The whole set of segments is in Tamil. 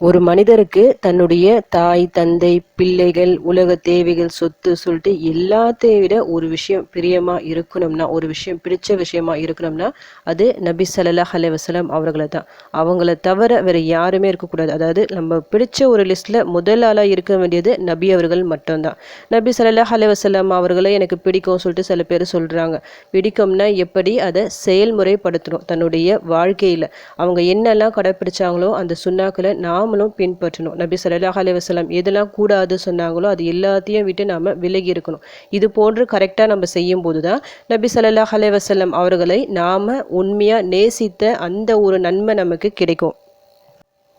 ஒரு மனிதருக்கு தன்னுடைய தாய் தந்தை பிள்ளைகள் உலக தேவைகள் சொத்து சொல்லிட்டு எல்லாத்தையும் விட ஒரு விஷயம் பிரியமா இருக்கணும்னா ஒரு விஷயம் பிடிச்ச விஷயமா இருக்கணும்னா அது நபி ஸல்லல்லாஹு அலைஹி அவர்களை தான். அவங்கள தவிர வேற யாருமே இருக்கக்கூடாது. அதாவது நம்ம பிடிச்ச ஒரு லிஸ்ட்ல முதல் ஆளா இருக்க வேண்டியது நபி அவர்கள் மட்டும்தான் நபி ஸல்லல்லாஹு அலைஹி அவர்களை எனக்கு பிடிக்கும் சொல்லிட்டு சில பேர் சொல்றாங்க. பிடிக்கும்னா எப்படி அதை செயல்முறைப்படுத்தணும்? தன்னுடைய வாழ்க்கையில அவங்க என்னெல்லாம் கடைப்பிடிச்சாங்களோ அந்த சுண்ணாக்களை நாமளும் பின்பற்றணும். நபி ஸல்லல்லாஹு அலைஹி எதெல்லாம் கூடாது சொன்னாங்களோ அது எல்லாத்தையும் விட்டு நாம விலகி இருக்கணும். இது போன்று கரெக்டாக நம்ம செய்யும் போது தான் நபி ஸல்லல்லாஹு அலைஹி அவர்களை நாம உண்மையாக நேசித்த அந்த ஒரு நன்மை நமக்கு கிடைக்கும்.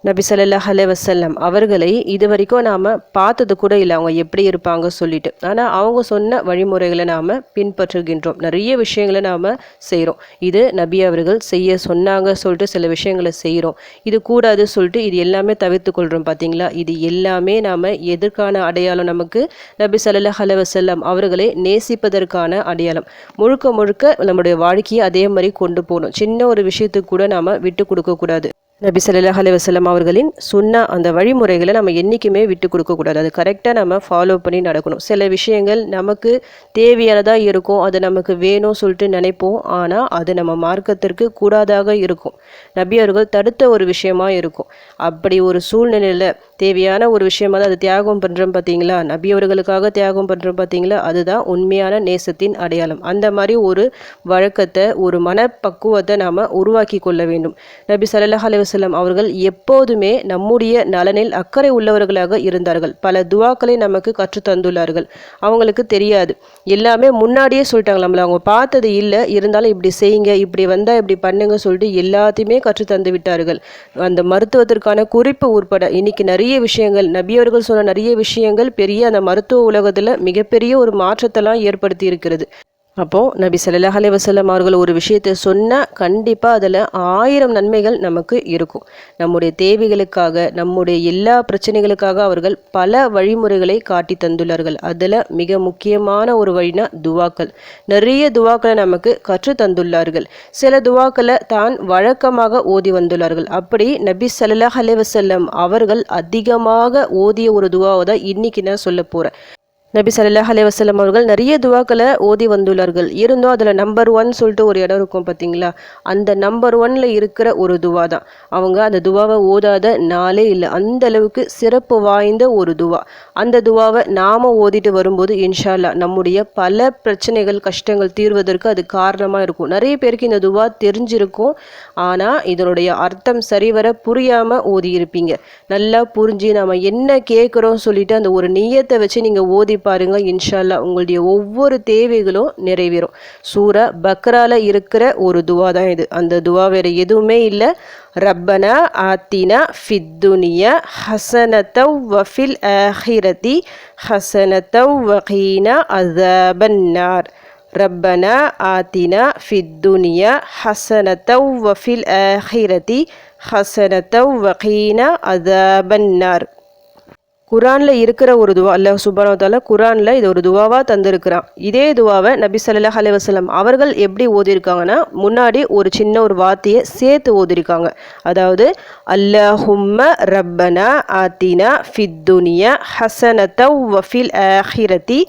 நபி சல்லாஹ் அலே வசல்லம் அவர்களை இது வரைக்கும் நாம் பார்த்தது கூட இல்லை. அவங்க எப்படி இருப்பாங்க சொல்லிட்டு. ஆனால் அவங்க சொன்ன வழிமுறைகளை நாம் பின்பற்றுகின்றோம். நிறைய விஷயங்களை நாம் செய்கிறோம் இது நபி அவர்கள் செய்ய சொன்னாங்க சொல்லிட்டு சில விஷயங்களை செய்கிறோம் இது கூடாது சொல்லிட்டு இது எல்லாமே தவிர்த்து கொள்கிறோம் பார்த்தீங்களா இது எல்லாமே நாம் எதற்கான அடையாளம்? நமக்கு நபி சல்லாஹ் அலே வசல்லம் அவர்களை நேசிப்பதற்கான அடையாளம். முழுக்க முழுக்க நம்முடைய வாழ்க்கையை அதே மாதிரி கொண்டு போகணும். சின்ன ஒரு விஷயத்துக்கு கூட நாம் விட்டு கொடுக்கக்கூடாது நபி சல்லாஹ் அலைஹி அவர்களின் சுன்னா அந்த வழிமுறைகளை நம்ம என்றைக்குமே விட்டு கொடுக்கக்கூடாது அது கரெக்டாக நம்ம ஃபாலோ பண்ணி நடக்கணும். சில விஷயங்கள் நமக்கு தேவையானதாக இருக்கும். அது நமக்கு வேணும் சொல்லிட்டு நினைப்போம். ஆனால் அது நம்ம மார்க்கத்திற்கு கூடாதாக இருக்கும். நபி அவர்கள் தடுத்த ஒரு விஷயமா இருக்கும். அப்படி ஒரு சூழ்நிலையில் தேவையான ஒரு விஷயமா தான் அது தியாகம் பண்ணுறோம் பார்த்தீங்களா? நபி அவர்களுக்காக தியாகம் பண்ணுறோம் பார்த்தீங்களா? அதுதான் உண்மையான நேசத்தின் அடையாளம். அந்த மாதிரி ஒரு வழக்கத்தை ஒரு மனப்பக்குவத்தை நாம் உருவாக்கி கொள்ள வேண்டும். நபி சல்லாஹ் அலைஹி வசலம் அவர்கள் எப்போதுமே நம்முடைய நலனில் அக்கறை உள்ளவர்களாக இருந்தார்கள். பல துவாக்களை நமக்கு கற்றுத் தந்துள்ளார்கள். அவங்களுக்கு தெரியாது. எல்லாமே முன்னாடியே சொல்லிட்டாங்க நம்மளை அவங்க பார்த்தது இல்லை. இருந்தாலும் இப்படி செய்யுங்க இப்படி வந்தால் இப்படி பண்ணுங்க சொல்லிட்டு எல்லாத்தையுமே கற்றுத்தந்து விட்டார்கள். அந்த மருத்துவத்திற்கான குறிப்பு உட்பட இன்னைக்கு நிறைய விஷயங்கள் நபியவர்கள் சொன்ன நிறைய விஷயங்கள் பெரிய அந்த மருத்துவ உலகத்தில் மிகப்பெரிய ஒரு மாற்றத்தெல்லாம் ஏற்படுத்தி இருக்கிறது. அப்போது நபி சல்லாஹ் அலி வசல்லம் அவர்கள் ஒரு விஷயத்தை சொன்னால் கண்டிப்பாக அதில் ஆயிரம் நன்மைகள் நமக்கு இருக்கும். நம்முடைய தேவைகளுக்காக நம்முடைய எல்லா பிரச்சனைகளுக்காக அவர்கள் பல வழிமுறைகளை காட்டி தந்துள்ளார்கள். அதில் மிக முக்கியமான ஒரு வழினா துவாக்கள். நிறைய துவாக்களை நமக்கு கற்று தந்துள்ளார்கள். சில துவாக்களை தான் வழக்கமாக ஓதி வந்துள்ளார்கள். அப்படி நபி சல்லாஹ் அலி வசல்லம் அவர்கள் அதிகமாக ஓதிய ஒரு துவாவை தான் இன்னைக்கு நான் சொல்ல போகிறேன் நபி சல்லாஹ் அலைஹி அவர்கள் நிறைய துவாக்களை ஓதி வந்துள்ளார்கள். இருந்தும் அதில் நம்பர் ஒன் சொல்லிட்டு ஒரு இடம் இருக்கும் பார்த்தீங்களா அந்த நம்பர் ஒன்ல இருக்கிற ஒரு துவா தான். அவங்க அந்த துவாவை ஓதாத நாளே இல்லை. அந்த அளவுக்கு சிறப்பு வாய்ந்த ஒரு துவா. அந்த துவாவை நாம ஓதிட்டு வரும்போது இன்ஷா அல்லாஹ் நம்முடைய பல பிரச்சனைகள் கஷ்டங்கள் தீர்வதற்கு அது காரணமாக இருக்கும். நிறைய பேருக்கு இந்த துவா தெரிஞ்சிருக்கும். ஆனால் இதனுடைய அர்த்தம் சரிவர புரியாமல் ஓதி இருப்பீங்க நல்லா புரிஞ்சு நாம என்ன கேட்குறோம் சொல்லிட்டு அந்த ஒரு நியத்தை வச்சு நீங்கள் ஓதி பாருங்க இன்ஷால்லா உங்களுடைய ஒவ்வொரு தேவைகளும் நிறைவேறும். சூரா பக்ரால இருக்கிற ஒரு துவா தான் இது. அந்த துவா வேற எதுவுமே இல்லை. ரப்பனா ஆத்தினா ஃபித்துனியா ஹசனத்தவ் வஃபில் ஆஹிரதி ஹசனத்தவ் வகீனா அசபன்னார் ரப்பனா ஆத்தினா ஃபித்துனியா ஹசனத்தவ் வஃபில் ஆஹிரதி ஹசனத்தவ் வகீனா அசபன்னார் குரானில் இருக்கிற ஒரு துவா அல்ல சுபானோதால குரானில் இது ஒரு துவாவாக தந்திருக்கிறான் இதே துவாவை நபி சல்லாஹ் அலைஹி அவர்கள் எப்படி ஓதியிருக்காங்கன்னா முன்னாடி ஒரு சின்ன ஒரு வார்த்தையை சேர்த்து ஓதிருக்காங்க. அதாவது அல்லஹும்ம ரப்பனா ஆத்தினா ஃபித்துனியா ஹசனத்தவ் வஃபில் ஆஹிரதி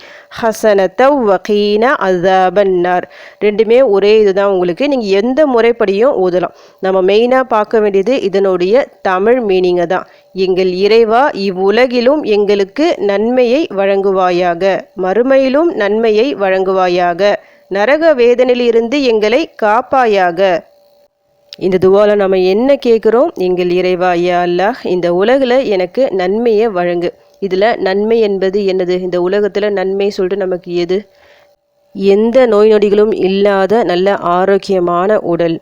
ஹசனத்தவ் வகீன அசாபன்னார் ரெண்டுமே ஒரே இதுதான் உங்களுக்கு. நீங்கள் எந்த முறைப்படியும் ஓதலாம். நம்ம மெயினாக பார்க்க வேண்டியது இதனுடைய தமிழ் மீனிங்கை தான். எங்கள் இறைவா இவ்வுலகிலும் எங்களுக்கு நன்மையை வழங்குவாயாக. மறுமையிலும் நன்மையை வழங்குவாயாக. நரக வேதனையிலிருந்து எங்களை காப்பாயாக. இந்த துவால நம்ம என்ன கேட்குறோம் எங்கள் இறைவா யா அல்லாஹ் இந்த உலகில் எனக்கு நன்மையை வழங்கு. இதில் நன்மை என்பது என்னது? இந்த உலகத்தில் நன்மை சொல்லிட்டு நமக்கு எது? எந்த நோய் நொடிகளும் இல்லாத நல்ல ஆரோக்கியமான உடல்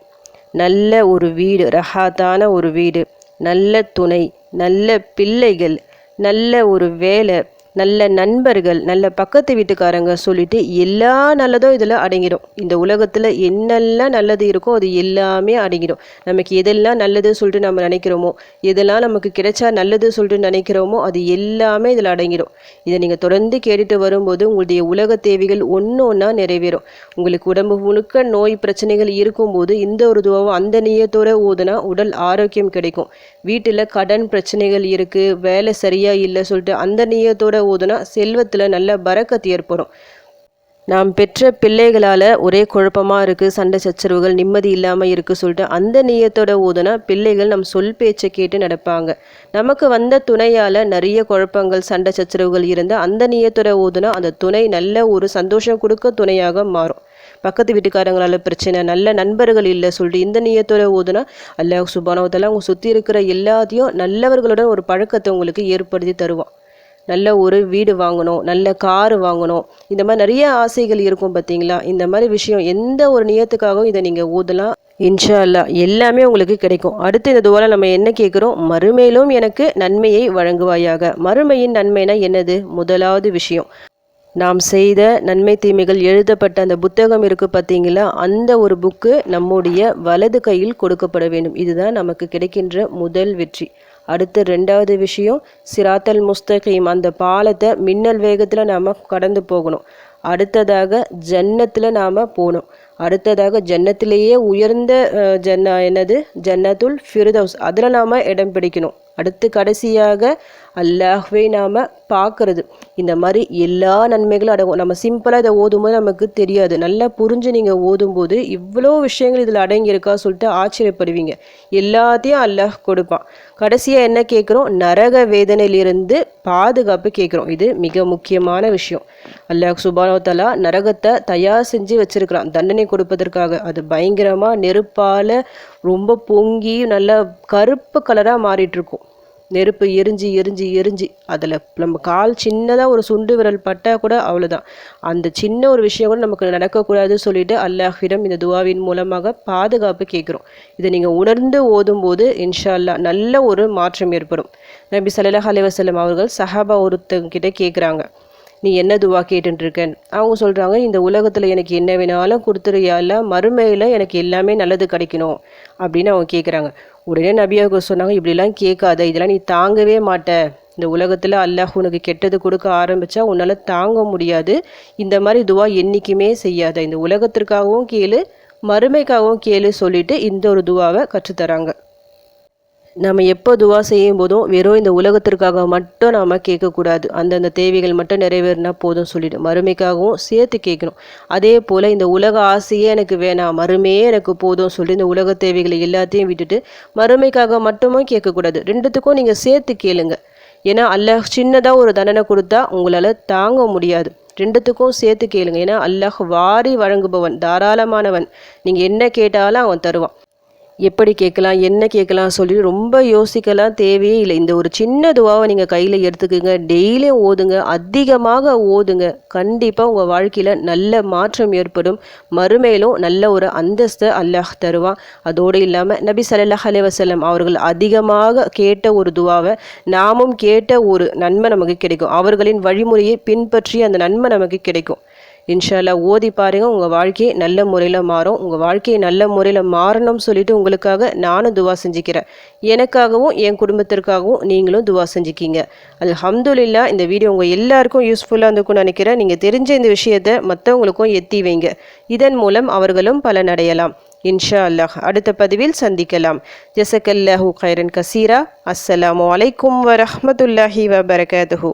நல்ல ஒரு வீடு ரஹாத்தான ஒரு வீடு நல்ல துணை நல்ல பிள்ளைகள் நல்ல ஒரு வேலை நல்ல நண்பர்கள் நல்ல பக்கத்து வீட்டுக்காரங்க சொல்லிட்டு எல்லா நல்லதும் இதில் அடங்கிடும். இந்த உலகத்தில் என்னெல்லாம் நல்லது இருக்கோ அது எல்லாமே அடங்கிடும். நமக்கு எதெல்லாம் நல்லது சொல்லிட்டு நம்ம நினைக்கிறோமோ எதெல்லாம் நமக்கு கிடைச்சா நல்லது சொல்லிட்டு நினைக்கிறோமோ அது எல்லாமே இதில் அடங்கிடும். இதை நீங்கள் தொடர்ந்து கேட்டுட்டு வரும்போது உங்களுடைய உலக தேவைகள் ஒன்று ஒன்றா நிறைவேறும். உங்களுக்கு உடம்பு முழுக்க நோய் பிரச்சனைகள் இருக்கும்போது இந்த ஒரு துவாவும் அந்த நியத்தோட ஓதுனா உடல் ஆரோக்கியம் கிடைக்கும். வீட்டில் கடன் பிரச்சனைகள் இருக்குது வேலை சரியாக இல்லை சொல்லிட்டு அந்த நியத்தோட ஓதுனா செல்வத்தில் நல்ல பறக்கத்து ஏற்படும். நாம் பெற்ற பிள்ளைகளால் ஒரே குழப்பமாக இருக்குது சண்டை சச்சரவுகள் நிம்மதி இல்லாமல் இருக்குது சொல்லிட்டு அந்த நீயத்தோட ஊதுனா பிள்ளைகள் நம் சொல் பேச்சை கேட்டு நடப்பாங்க. நமக்கு வந்த துணையால் நிறைய குழப்பங்கள் சண்டை சச்சரவுகள் இருந்தால் அந்த நீயத்தோட ஊதுனா அந்த துணை நல்ல ஒரு சந்தோஷம் கொடுக்க துணையாக மாறும். பக்கத்து வீட்டுக்காரங்களால பிரச்சனை நல்ல நண்பர்கள் இல்லை சொல்லிட்டு இந்த நீயத்தோட ஊதுனா அல்ல சுபானவத்தெல்லாம் அவங்க சுற்றி இருக்கிற எல்லாத்தையும் நல்லவர்களுடன் ஒரு பழக்கத்தை உங்களுக்கு ஏற்படுத்தி தருவான். நல்ல ஒரு வீடு வாங்கணும் நல்ல காரு வாங்கணும். இந்த மாதிரி நிறைய ஆசைகள் இருக்கும் பார்த்தீங்களா? இந்த மாதிரி விஷயம் எந்த ஒரு நியத்துக்காகவும் இதை நீங்கள் ஊதலாம். இன்ஷா அல்லா எல்லாமே உங்களுக்கு கிடைக்கும். அடுத்து இந்த துவால நம்ம என்ன கேட்குறோம்? மறுமையிலும் எனக்கு நன்மையை வழங்குவாயாக. மறுமையின் நன்மைனா என்னது? முதலாவது விஷயம். நாம் செய்த நன்மை தீமைகள் எழுதப்பட்ட அந்த புத்தகம் இருக்குது பார்த்தீங்களா? அந்த ஒரு புக்கு நம்முடைய வலது கையில் கொடுக்கப்பட வேண்டும். இதுதான் நமக்கு கிடைக்கின்ற முதல் வெற்றி. அடுத்து ரெண்டாவது விஷயம் சிராத்தல் முஸ்தகீம். அந்த பாலத்தை மின்னல் வேகத்தில் நாம் கடந்து போகணும். அடுத்ததாக ஜன்னத்தில் நாம் போகணும். அடுத்ததாக ஜன்னத்திலேயே உயர்ந்த ஜன்னா என்னது? ஜன்னத்துல் ஃபிர்தவுஸ் அதில் நாம் இடம் பிடிக்கணும். அடுத்து கடைசியாக அல்லாஹ்வே நாம் பார்க்கறது. இந்த மாதிரி எல்லா நன்மைகளும் அடங்கும். நம்ம சிம்பிளாக இதை ஓதும்போது நமக்கு தெரியாது. நல்லா புரிஞ்சு நீங்கள் ஓதும்போது இவ்வளோ விஷயங்கள் இதில் அடங்கியிருக்கா சொல்லிட்டு ஆச்சரியப்படுவீங்க. எல்லாத்தையும் அல்லாஹ் கொடுப்பான். கடைசியாக என்ன கேட்குறோம்? நரக வேதனையிலிருந்து பாதுகாப்பு கேட்குறோம். இது மிக முக்கியமான விஷயம். அல்லாஹ் சுபானோத்தலா நரகத்தை தயார் செஞ்சு வச்சுருக்கிறான். தண்டனை கொடுப்பதற்காக. அது பயங்கரமாக நெருப்பால் ரொம்ப பொங்கி நல்லா கருப்பு கலராக மாறிட்டுருக்கும். நெருப்பு எரிஞ்சு எரிஞ்சு எரிஞ்சு. அதில் நம்ம கால் சின்னதாக ஒரு சுண்டு விரல் பட்டால் கூட அவ்வளோதான் அந்த சின்ன ஒரு விஷயம் கூட நமக்கு நடக்கக்கூடாதுன்னு சொல்லிட்டு அல்லாஹிடம் இந்த துவாவின் மூலமாக பாதுகாப்பு கேட்குறோம். இதை நீங்கள் உணர்ந்து ஓதும்போது இன்ஷா அல்லா நல்ல ஒரு மாற்றம் ஏற்படும். நபி சல்லாஹ் அலைவசல்லம் அவர்கள் சஹாபா ஒருத்தங்கிட்ட கேட்குறாங்க நீ என்ன துவா கேட்டுருக்கேன் அவங்க சொல்கிறாங்க இந்த உலகத்தில் எனக்கு என்ன வேணாலும் கொடுத்துருயால மறுமையில் எனக்கு எல்லாமே நல்லது கிடைக்கணும் அப்படின்னு அவங்க கேட்குறாங்க உடனே நபியாக சொன்னாங்க இப்படிலாம் கேட்காத இதெல்லாம் நீ தாங்கவே மாட்ட. இந்த உலகத்தில் அல்லாஹ் உனக்கு கெட்டது கொடுக்க ஆரம்பித்தா உன்னால் தாங்க முடியாது. இந்த மாதிரி துவா என்றைக்குமே செய்யாத. இந்த உலகத்திற்காகவும் கேளு மறுமைக்காகவும் கேளு சொல்லிட்டு இந்த ஒரு துவாவை கற்றுத்தராங்க. நம்ம எப்போ துவா செய்யும் போதும் வெறும் இந்த உலகத்திற்காக மட்டும் நாம் கேட்கக்கூடாது. அந்தந்த தேவைகள் மட்டும் நிறைவேறினா போதும் சொல்லிவிடும் மறுமைக்காகவும் சேர்த்து கேட்கணும். அதே போல் இந்த உலக ஆசையே எனக்கு வேணாம் மறுமையே எனக்கு போதும் சொல்லி இந்த உலக தேவைகளை எல்லாத்தையும் விட்டுட்டு மறுமைக்காக மட்டுமே கேட்கக்கூடாது. ரெண்டுத்துக்கும் நீங்கள் சேர்த்து கேளுங்க. ஏன்னா அல்லாஹ் சின்னதாக ஒரு தண்டனை கொடுத்தா உங்களால் தாங்க முடியாது. ரெண்டுத்துக்கும் சேர்த்து கேளுங்க. ஏன்னா அல்லாஹ் வாரி வழங்குபவன் தாராளமானவன். நீங்கள் என்ன கேட்டாலும் அவன் தருவான். எப்படி கேட்கலாம் என்ன கேட்கலாம் சொல்லி ரொம்ப யோசிக்கலாம் தேவையே இல்லை. இந்த ஒரு சின்ன துவாவை நீங்கள் கையில் எடுத்துக்கோங்க. டெய்லியும் ஓதுங்க. அதிகமாக ஓதுங்க. கண்டிப்பாக உங்கள் வாழ்க்கையில் நல்ல மாற்றம் ஏற்படும். மறுமையிலும் நல்ல ஒரு அந்தஸ்தை அல்லாஹ் தருவான். அதோடு இல்லாமல் நபி சல்லாஹ் அலைவசல்லம் அவர்கள் அதிகமாக கேட்ட ஒரு துவாவை நாமும் கேட்ட ஒரு நன்மை நமக்கு கிடைக்கும். அவர்களின் வழிமுறையை பின்பற்றி அந்த நன்மை நமக்கு கிடைக்கும். இன்ஷால்லா ஓதி பாருங்க. உங்கள் வாழ்க்கையை நல்ல முறையில் மாறும். உங்கள் வாழ்க்கையை நல்ல முறையில் மாறணும்னு சொல்லிட்டு உங்களுக்காக நானும் துவா செஞ்சுக்கிறேன். எனக்காகவும் என் குடும்பத்திற்காகவும் நீங்களும் துவா செஞ்சுக்கிங்க. அல்ஹம்துலில்லா இந்த வீடியோ உங்கள் எல்லாருக்கும் யூஸ்ஃபுல்லாக இருந்துக்கும்னு நினைக்கிறேன். நீங்கள் தெரிஞ்ச இந்த விஷயத்தை மற்றவங்களுக்கும் எத்தி வைங்க. இதன் மூலம் அவர்களும் பலனடையலாம். இன்ஷா அல்லாஹ் அடுத்த பதிவில் சந்திக்கலாம். ஜசக்கல்லாஹூ கைரன் கசீரா. அஸ்ஸலாமு அலைக்கும் வரஹமத்துல்லாஹி வபரகாத்துஹூ.